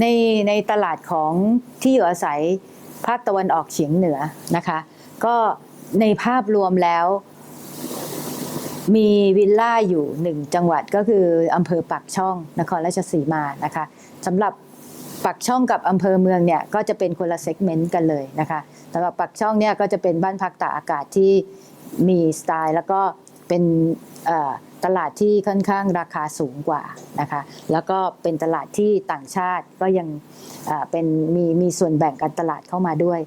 ในในตลาดของที่อยู่อาศัยภาคตะวันออกเฉียงเหนือนะคะ ก็ในภาพรวมแล้ว มีวิลล่าอยู่หนึ่งจังหวัดก็คืออำเภอปากช่องนครราชสีมานะคะสำหรับปากช่องกับอำเภอเมืองเนี่ยก็จะเป็นคนละเซกเมนต์กันเลยนะคะสำหรับปากช่องเนี่ยก็จะเป็นบ้านพักตากอากาศที่มีสไตล์ แล้วก็เป็นอ่อ ตลาดที่ค่อนข้างราคาสูงกว่านะคะแล้วก็เป็นตลาดที่ต่างชาติก็ยังเป็นมีมีส่วนแบ่งการตลาดเข้ามาด้วย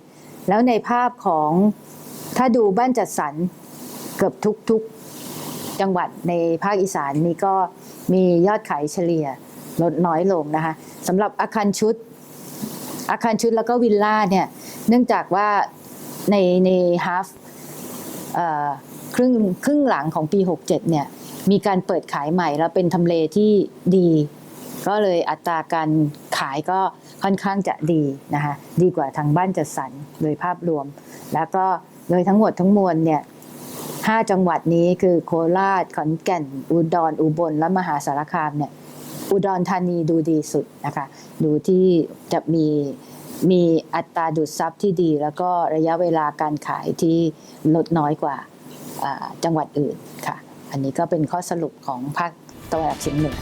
แล้วในภาพของถ้าดูบ้านจัดสรรเกือบทุกๆจังหวัดในภาคอีสานนี่ก็มียอดขายเฉลี่ยลดน้อยลงนะคะสำหรับอาคารชุด อาคารชุดแล้วก็วิลล่าเนี่ยเนื่องจากว่าในในฮาฟ ครึ่งครึ่งหลังของปี 67 เนี่ย มีการเปิดขายใหม่แล้วเป็นทำเลที่ดี ก็เลยอัตราการขายก็ค่อนข้างจะดีนะคะดีกว่าทางบ้านจัดสรรโดยภาพรวม แล้วก็โดยทั้งหมดทั้งมวลเนี่ยห้าจังหวัดนี้คือโคราชขอนแก่น อุดรอุบลและมหาสารคามเนี่ยอุดรธานีดูดีสุดนะคะดูที่จะมีมีอัตราดูดซับที่ดี แล้วก็ระยะเวลาการขายที่ลดน้อยกว่า จังหวัดอื่นค่ะ อันนี้ก็เป็นข้อสรุปของภาคตะวันออกเฉียงเหนือ